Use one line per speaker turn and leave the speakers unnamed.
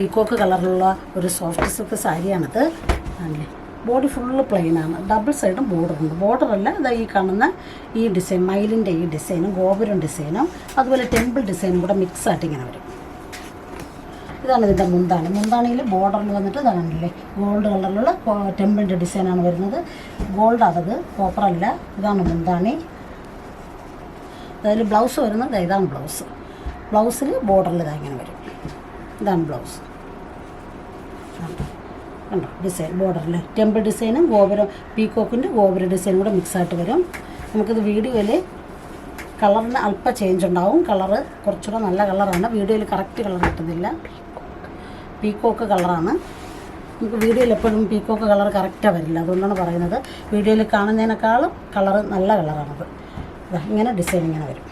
Peacock കളറിലുള്ള ഒരു soft silk സാരിയാണിത്. അല്ലേ ബോഡി ഫുള്ള് പ്ലെയിനാണ് ഡബിൾ സൈഡും ബോർഡറുണ്ട് അല്ല ഇതാ ഈ കാണുന്ന ഈ ഡിസൈൻ മയിലിന്റെ ഈ ഡിസൈനും ഗോപുരം ഡിസൈനും അതുപോലെ ടെമ്പിൾ ഡിസൈനും കൂടെ മിക്സ് ആയിട്ട് ഇങ്ങനെ വരും. ഇതാണ് ഇതിന്റെ മുന്താണി മുന്താണിയിൽ ബോർഡറിൽ വന്നിട്ട് ഇതാണല്ലേ ഗോൾഡ് കളറിലുള്ള ടെമ്പിളിന്റെ ഡിസൈനാണ് വരുന്നത്. ഗോൾഡ് അതത് കോപ്പറല്ല ഇതാണ് മുന്താണി അതിൽ ബ്ലൗസ് വരുന്നത് ഇതാണ് ബ്ലൗസ് ബ്ലൗസിൽ ബോർഡറിൽ ഇതാ ഇങ്ങനെ വരും. ഇതാണ് ബ്ലൗസ് കണ്ടോ? ഡിസൈൻ ബോർഡറിൽ ടെമ്പിൾ ഡിസൈനും ഗോപുരം പീകോക്കിന്റെ ഗോപുര ഡിസൈനും കൂടെ മിക്സായിട്ട് വരും. നമുക്കിത് വീഡിയോയിൽ കളറിന് അല്പ ചേഞ്ച് ഉണ്ടാവും. കളറ് കുറച്ചുകൂടെ നല്ല കളറാണ് വീഡിയോയിൽ കറക്റ്റ് കളർ കിട്ടുന്നില്ല. പീക്കോക്ക് കളറാണ് നമുക്ക് വീഡിയോയിൽ എപ്പോഴും പീക്കോക്ക് കളർ കറക്റ്റാണ് വരില്ല. അതുകൊണ്ടാണ് പറയുന്നത്. വീഡിയോയിൽ കാണുന്നതിനേക്കാളും കളറ് നല്ല കളറാണത് ഇങ്ങനെ ഡിസൈൻ ഇങ്ങനെ വരും.